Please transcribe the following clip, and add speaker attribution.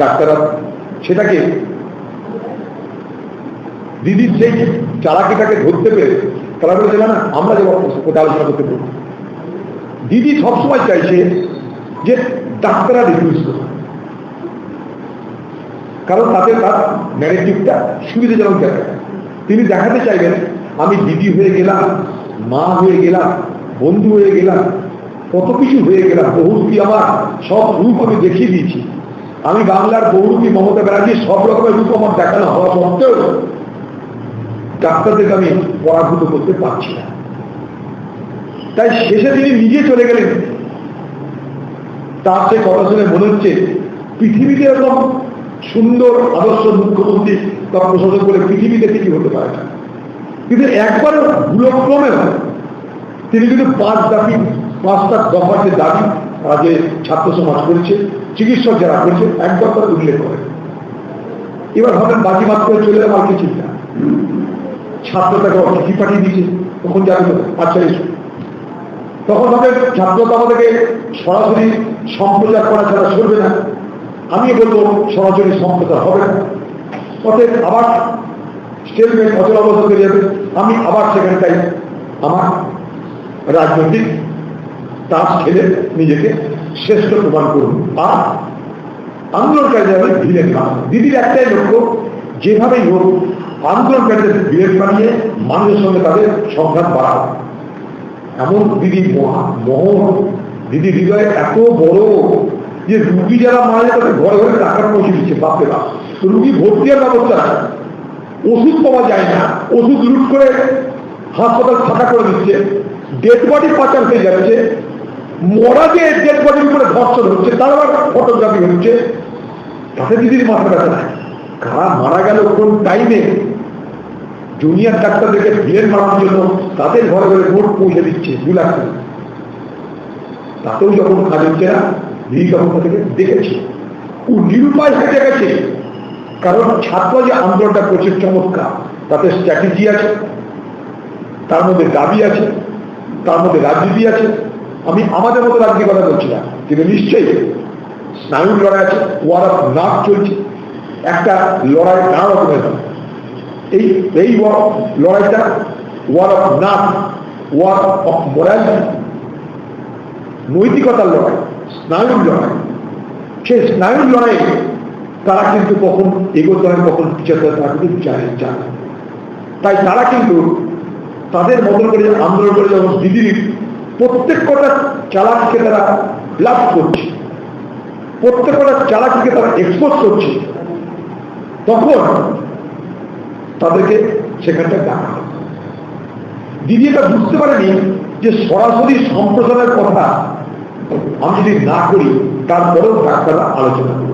Speaker 1: ডাক্তাররা সেটাকে দিদির সেই চালাকিটাকে ধরতে পেরে তারা বলেছে, না আমরা যে আলোচনা করতে পারব দিদি সবসময় চাইছে যে ডাক্তাররা রিফিউজ কারণ তাতে তার ন্যারেটিভটা সুবিধাজনক দেখায় তিনি দেখাতে চাইবেন, আমি দিদি হয়ে গেলাম, মা হয়ে গেলাম, বন্ধু হয়ে গেলাম, কত কিছু হয়ে গেলাম বহুরূপী আমার, সব রূপ আমি দেখিয়ে দিয়েছি। আমি বাংলার বহুরূপী মমতা ব্যানার্জির সব রকমের রূপ আমার দেখানো হওয়া সত্ত্বেও ডাক্তারদেরকে আমি পরাভূত করতে পারছি না। তাই শেষে তিনি নিজে চলে গেলেন। তার সে কথা শুনে মনে হচ্ছে পৃথিবীতে এরকম সুন্দর, আদর্শ মুখ্যমন্ত্রী বা প্রশাসক বলে পৃথিবীতে কি হতে পারে না। কিন্তু একবার ভুলক্রমে তিনি কিন্তু পাঁচ দাবি, পাঁচটা দফার দাবি যে ছাত্র সমাজ করেছে, চিকিৎসক যারা করেছে একবার তারা উল্লেখ করে। এবার ভাবেন বাজি মাত করে চলে যাওয়ার কি চিন্তা ছাত্র তাকে চিঠি পাঠিয়ে দিয়েছে? তখন যাবে আচ্ছা এসো তখন হবে ছাত্র তো আমাদেরকে সরাসরি সম্প্রচার করা ছাড়া চলবে না। আমি বলব, সরাসরি সম্প্রচার হবে না। অতএব আবার স্টেটমেন্ট অচল করে যাবে। আমি আবার সেখানটাই আমার রাজনৈতিক তাস খেলে নিজেকে শ্রেষ্ঠ প্রমাণ করুন। আর আন্দোলনকারীদের হবে ভিলেন বানানো দিদির একটাই লক্ষ্য, যেভাবেই হোক আন্দোলনকারীদের ভিলেন বানিয়ে মানুষের সঙ্গে তাদের সংঘাত বাড়ানো এমন দিদি মহা দিদি হৃদয় এত বড় যে রুগী যারা মারা যায়, তাদের ঘরে ঘরে টাকা পৌঁছে দিচ্ছে, বাপরে বাপ। রুগী ভর্তি হওয়ার ব্যবস্থা আছে। ওষুধ পাওয়া যায় না। ওষুধ লুট করে হাসপাতাল ফাঁকা করে দিচ্ছে। ডেড বডি পাচার হয়ে যাচ্ছে। মরা যে ডেড বডির উপরে ধর্ষণ হচ্ছে তার আবার ফটোগ্রাফি হচ্ছে। তাতে দিদির মাথা ব্যথা নাই। কারা মারা গেল কোন টাইমে জুনিয়র ডাক্তারদেরকে ভিড়ের মারার জন্য তাদের ঘরে ঘরে ভোট পৌঁছে দিচ্ছে দু লাখ তাতেও যখন কাজ হচ্ছে না তখন তাদেরকে দেখেছে। ও নিরুপায় হেঁটে গেছে। কারণ ছাত্র যে আন্দোলনটা করছে চমৎকার, তাতে স্ট্র্যাটেজি আছে, তার মধ্যে দাবি আছে, তার মধ্যে রাজনীতি আছে আমি আমাদের মতো রাজনীতি কথা বলছি না। কিন্তু নিশ্চয়ই স্নায়ুর লড়াই আছে, ওয়ার অফ নাক চলছে। একটা লড়াই নানা রকমের। এই এই লড়াইটা, ওয়ার অফ নাক, ওয়ার অফ মোরালিটি নৈতিকতার লড়াই, স্নায়ুর লড়াই। সেই স্নায়ুর লড়াই তারা কিন্তু কখন এগোতে হয়, কখন পিছাতে হয়, তারা কিন্তু জানে জানে। তাই তারা কিন্তু তাদের মতন করে আন্দোলন করে যখন দিদির প্রত্যেক কটা চালাকিকে তারা লাভ করছে। প্রত্যেক কটা চালাকিকে তারা এক্সপোজ করছে। তখন তাদেরকে সেখানটা ডাকা। দিদি এটা বুঝতে পারেনি যে সরাসরি সম্প্রসারণের কথা আমি যদি না করি, তারপরেও ডাক্তাররা আলোচনা করবে।